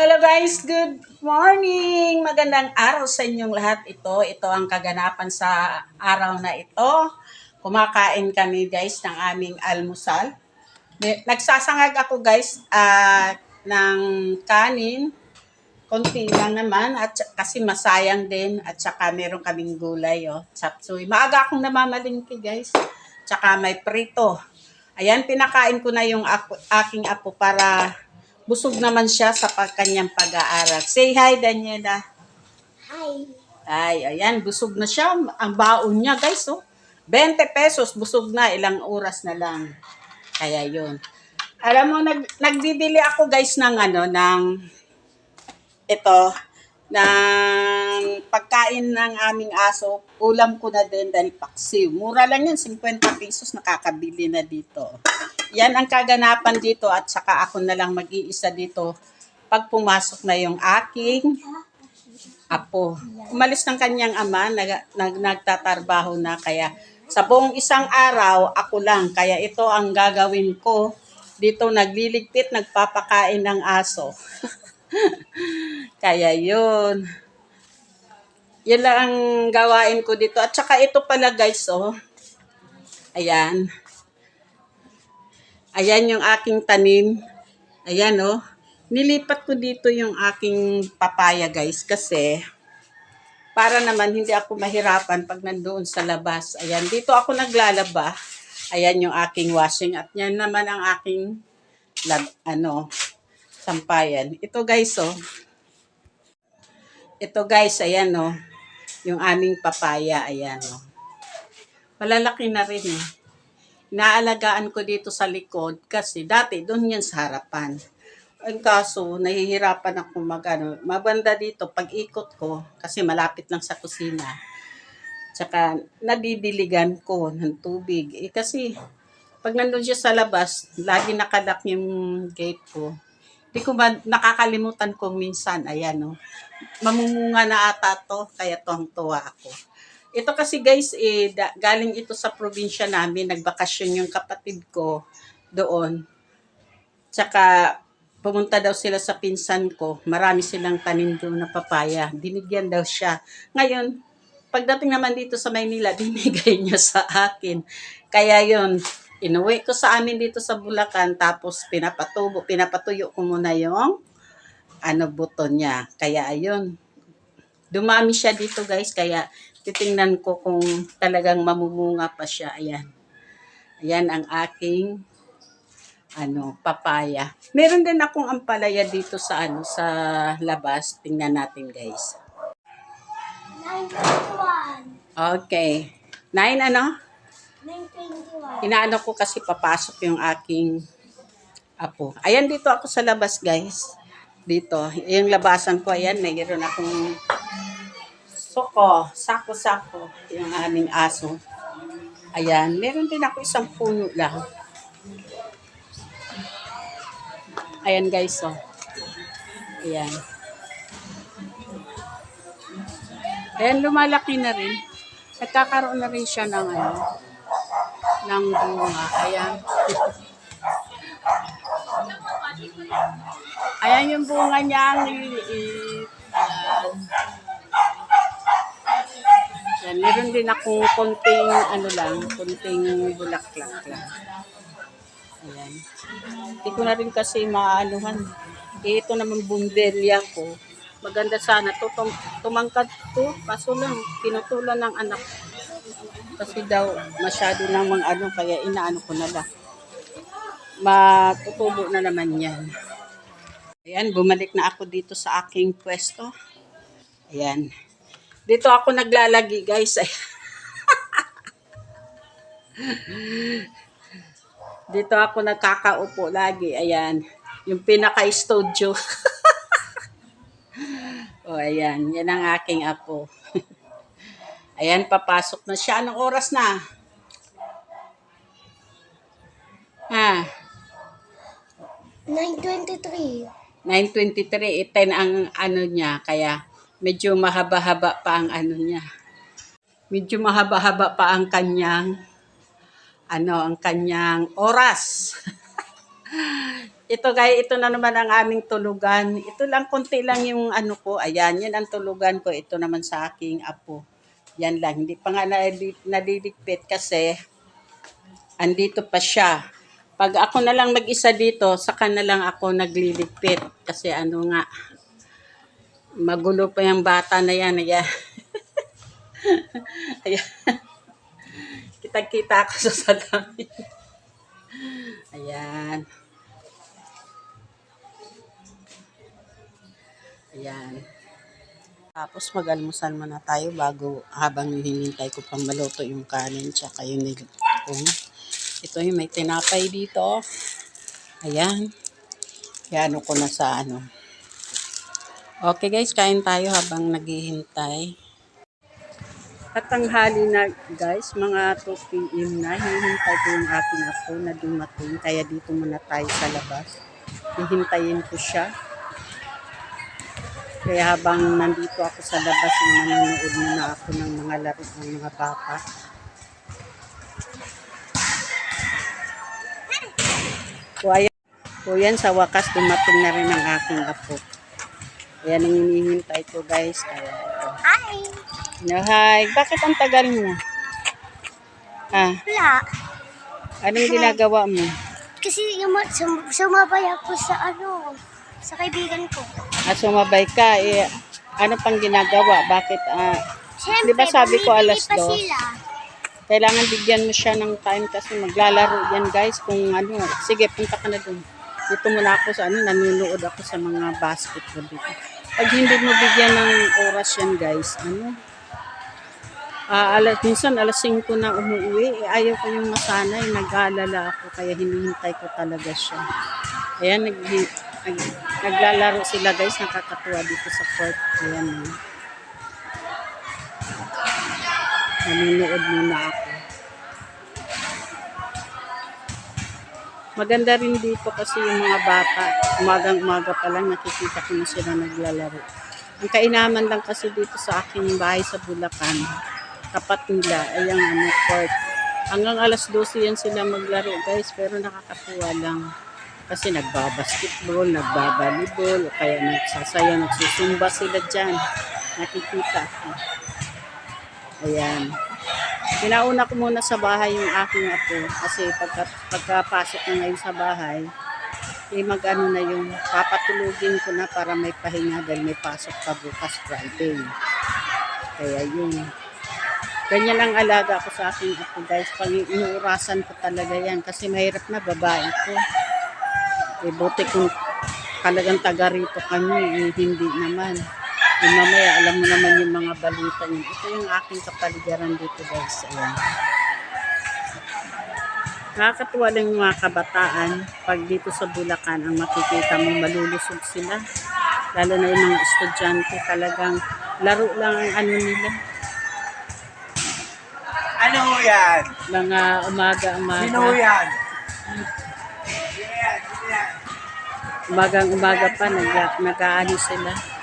Hello guys, good morning! Magandang araw sa inyong lahat. Ito, ito ang kaganapan sa araw na ito. Kumakain kami guys ng aming almusal. Nagsasangag ako guys ah, ng kanin. Konti lang naman at kasi masayang din at saka meron kaming gulay oh, chapsuy. Maaga akong namamalingki guys. Tsaka may prito. Ayan, pinakain ko na yung ako, aking apo para busog naman siya sa kanyang pag-aaral. Say hi, Daniela. Hi. Ay, ayan, busog na siya. Ang baon niya, guys, oh. 20 pesos, busog na, ilang oras na lang. Kaya yun. Alam mo, nag, nagbibili ako, guys, ng ano, ng ito, ng pagkain ng aming aso. Ulam ko na din dahil paksiw. Mura lang yan, 50 pesos, nakakabili na dito. Yan ang kaganapan dito at saka ako na lang mag-iisa dito pag pumasok na yung aking apo. Umalis ng kanyang ama, nag, nag, nagtatarbaho na kaya sa buong isang araw, ako lang. Kaya ito ang gagawin ko. Dito nagliligpit, nagpapakain ng aso. kaya yun. Yan lang ang gawain ko dito. At saka ito pala guys, oh. Ayan. Ayan yung aking tanim. Ayan, oh. Nilipat ko dito yung aking papaya, guys, kasi para naman hindi ako mahirapan pag nandoon sa labas. Ayan, dito ako naglalaba. Ayan yung aking washing at yan naman ang aking lab, ano, sampayan. Ito guys, oh. Ito guys, ayan, oh. Yung aming papaya, ayan, oh. Malalaki na rin, eh. Inaalagaan ko dito sa likod kasi dati doon yan sa harapan. Ang kaso, nahihirapan ako mag ano, mabanda dito pag ikot ko kasi malapit lang sa kusina. Tsaka nadidiligan ko ng tubig. Eh kasi pag nandun siya sa labas, lagi nakalock yung gate ko. Hindi ko ba nakakalimutan ko minsan, ayan no. Mamumunga na ata to, kaya tuwang-tuwa ako. Ito kasi guys, eh, da- galing ito sa probinsya namin, nagbakasyon yung kapatid ko doon. Tsaka pumunta daw sila sa pinsan ko. Marami silang tanim doon na papaya. Binigyan daw siya. Ngayon, pagdating naman dito sa Maynila, binigay niya sa akin. Kaya yon inuwi ko sa amin dito sa Bulacan, tapos pinapatubo, pinapatuyo ko muna yung ano buto niya. Kaya ayun, dumami siya dito guys, kaya titingnan ko kung talagang mamumunga pa siya. Ayan. Ayan ang aking ano, papaya. Meron din akong ampalaya dito sa ano sa labas. Tingnan natin, guys. 921. Okay. Nine ano? 921. Inaano ko kasi papasok yung aking apo. Ayan dito ako sa labas, guys. Dito. Yung labasan ko, ayan, mayroon akong soko, sako-sako, yung aming aso. Ayan, meron din ako isang puno lang. Ayan guys, oh. Ayan. Ayan, lumalaki na rin. Nagkakaroon na rin siya ng ano, ng bunga. Ayan. Ayan yung bunga niya. Ayan. Meron din akong konting ano lang, konting bulaklak lang. Ayan. Hindi ko na rin kasi maanuhan. Eh, ito naman bundelya ko. Maganda sana to. Tum tumangkad to. Kaso lang, pinutulan ng anak. Kasi daw, masyado nang mga ano, kaya inaano ko na lang. Matutubo na naman yan. Ayan, bumalik na ako dito sa aking pwesto. Ayan. Dito ako naglalagi, guys. Dito ako nagkakaupo lagi. Ayan. Yung pinaka-studio. o, ayan. Yan ang aking apo. ayan, papasok na siya. Anong oras na? Ha? 923. 9.23, 10 ang ano niya, kaya medyo mahaba-haba pa ang ano niya. Medyo mahaba-haba pa ang kanyang, ano, ang kanyang oras. Ito guys, ito na naman ang aming tulugan. Ito lang, konti lang yung ano ko. Ayan, yan ang tulugan ko. Ito naman sa aking apo. Yan lang. Hindi pa nga nadidigpit kasi andito pa siya. Pag ako na lang mag-isa dito, saka na lang ako nagliligpit. Kasi ano nga, magulo pa yung bata na yan. Ayan. Ayan. Kitang-kita ako sa salamin. Ayan. Ayan. Tapos mag-almusal muna tayo bago habang hinihintay ko pang maluto yung kanin tsaka yung nilutong. Ito yung may tinapay dito. Ayan. Yan ko na sa ano. Okay guys, kain tayo habang naghihintay. At tanghali na guys, mga 2 p.m. na. Hinihintay ko yung aking apo na dumating. Kaya dito muna tayo sa labas. Hihintayin ko siya. Kaya habang nandito ako sa labas, nanonood muna ako ng mga laro ng mga bata. So ayan, so yan sa wakas dumating na rin ang aking apo. Ayan ang hinihintay ko guys. Ito. Hi! No, hi. Bakit ang tagal mo? Ah, Wala. anong ginagawa mo? Kasi yung, sum, sumabay ako sa ano, sa kaibigan ko. Ah, sumabay ka. Eh, ano pang ginagawa? Bakit? Ah, Siyempre, Di ba sabi ko alas pa dos? sila. kailangan bigyan mo siya ng time kasi maglalaro yan guys. Kung ano, sige, punta ka na dun. Dito muna ako sa ano, nanonood ako sa mga basketball dito. Pag hindi mo bigyan ng oras yan guys, ano, Ah, alas, minsan alas 5 na umuwi, eh, ayaw ko yung masanay, nag-aalala ako, kaya hinihintay ko talaga siya. Ayan, nag, nag, naglalaro sila guys, nakakatuwa dito sa court. Ayan, oh. nanonood muna ako. Maganda rin dito kasi yung mga bata, umagang umaga pa lang nakikita ko na sila naglalaro. Ang kainaman lang kasi dito sa aking bahay sa Bulacan, tapat nila ay ang ano, court. Hanggang alas 12 yan sila maglaro guys, pero nakakatuwa lang. Kasi nagbabasketball, nagbabalibol, o kaya nagsasaya, nagsusumba sila dyan. Nakikita ko. Ayan. Pinauna ko muna sa bahay yung aking apo kasi pagka, pagkapasok na ngayon sa bahay, eh mag-ano na yung papatulugin ko na para may pahinga dahil may pasok pa bukas Friday. Kaya yun. Ganyan ang alaga ko sa aking apo guys. Pag inuurasan ko talaga yan kasi mahirap na babae ko. Eh buti kung talagang taga rito kami, eh, hindi naman. Eh, mamaya, alam mo naman yung mga balita niyo. Ito yung aking kapaligiran dito guys. Ayan. Nakakatuwa lang yung mga kabataan pag dito sa Bulacan ang makikita mo malulusog sila. Lalo na yung mga estudyante talagang laro lang ang ano nila. Ano yan? Mga umaga-umaga. Sino yan? Umagang umaga pa, nag, nag-aano sila.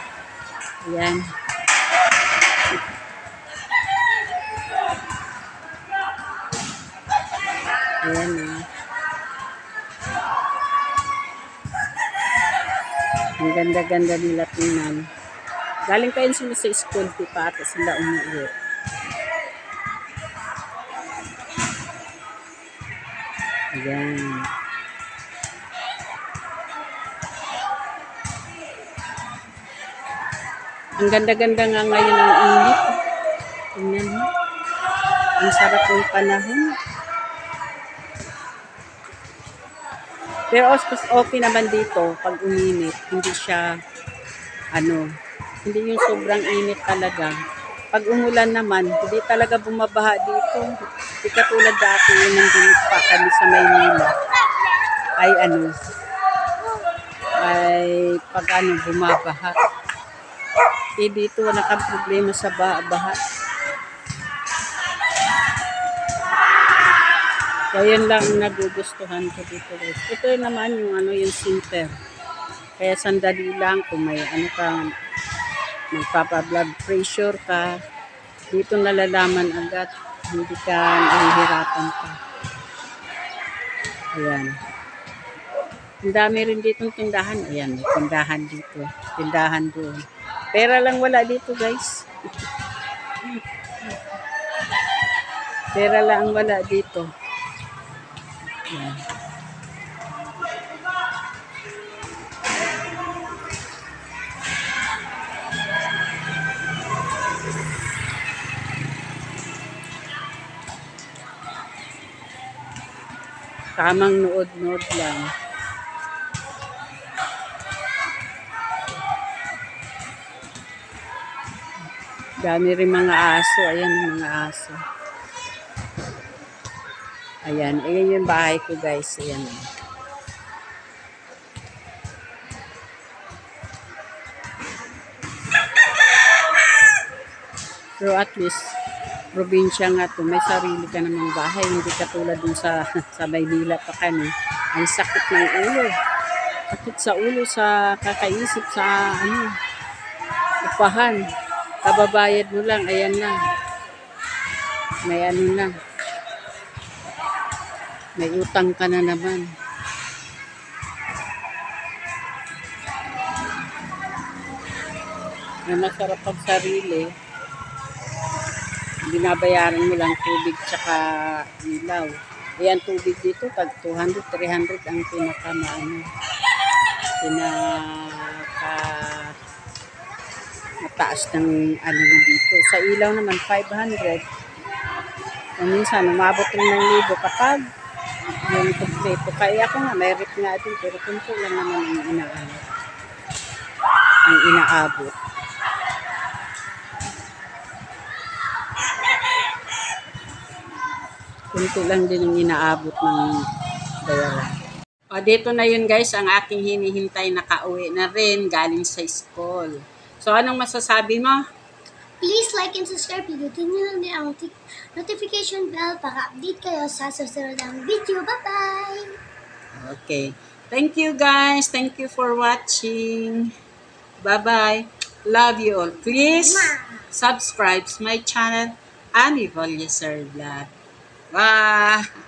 Ayan. Ayan eh. Ang ganda-ganda nila tingnan. Galing yun sila sa school, di pa ata sila umuwi. Ayan. Ang ganda-ganda nga ngayon ang init. Tingnan mo. Ang sarap ng panahon. Pero mas okay naman dito pag uminit. Hindi siya, ano, hindi yung sobrang init talaga. Pag umulan naman, hindi talaga bumabaha dito. Hindi katulad dati yung nandun pa kami sa Maynila. Ay ano, ay pag ano, bumabaha. Eh dito wala kang problema sa baha-baha. So yan lang ang nagugustuhan ko dito guys. Ito naman yung ano yung center. Kaya sandali lang kung may ano ka magpapa-blood pressure ka. Dito nalalaman agad. Hindi ka nahihirapan pa. Ayan. Ang dami rin ditong tindahan. Ayan, tindahan dito. Tindahan doon. Pera lang wala dito, guys. Pera lang wala dito. Ayan. Tamang nood-nood lang. Dami rin mga aso. Ayan mga aso. Ayan. Ayan yung bahay ko guys. Ayan. Pero at least, probinsya nga to, may sarili ka namang bahay. Hindi katulad dun sa, sa Maynila pa kami. Ang sakit ng ulo. Sakit sa ulo sa kakaisip sa ano, upahan. Kababayad mo lang, ayan na. May ano na. May utang ka na naman. Na masarap pag sarili. Binabayaran mo lang tubig tsaka ilaw. Ayan tubig dito, pag 200, 300 ang pinaka maano. Pinaka mataas ng ano dito. Sa ilaw naman, 500. O minsan, umabot rin ng libo kapag yung kompleto. Kaya ako nga, may rip nga din, pero kunti lang naman ang inaano. Ang inaabot. Kunti lang din ang inaabot ng bayaran. O, dito na yun guys, ang aking hinihintay na kauwi na rin galing sa school. So, anong masasabi mo? Please like and subscribe. Pindutin nyo lang din ang notif- notification bell para update kayo sa susunod ng video. Bye-bye! Okay. Thank you guys. Thank you for watching. Bye-bye. Love you all. Please subscribe to my channel, Annie Volleser Vlog. Bye!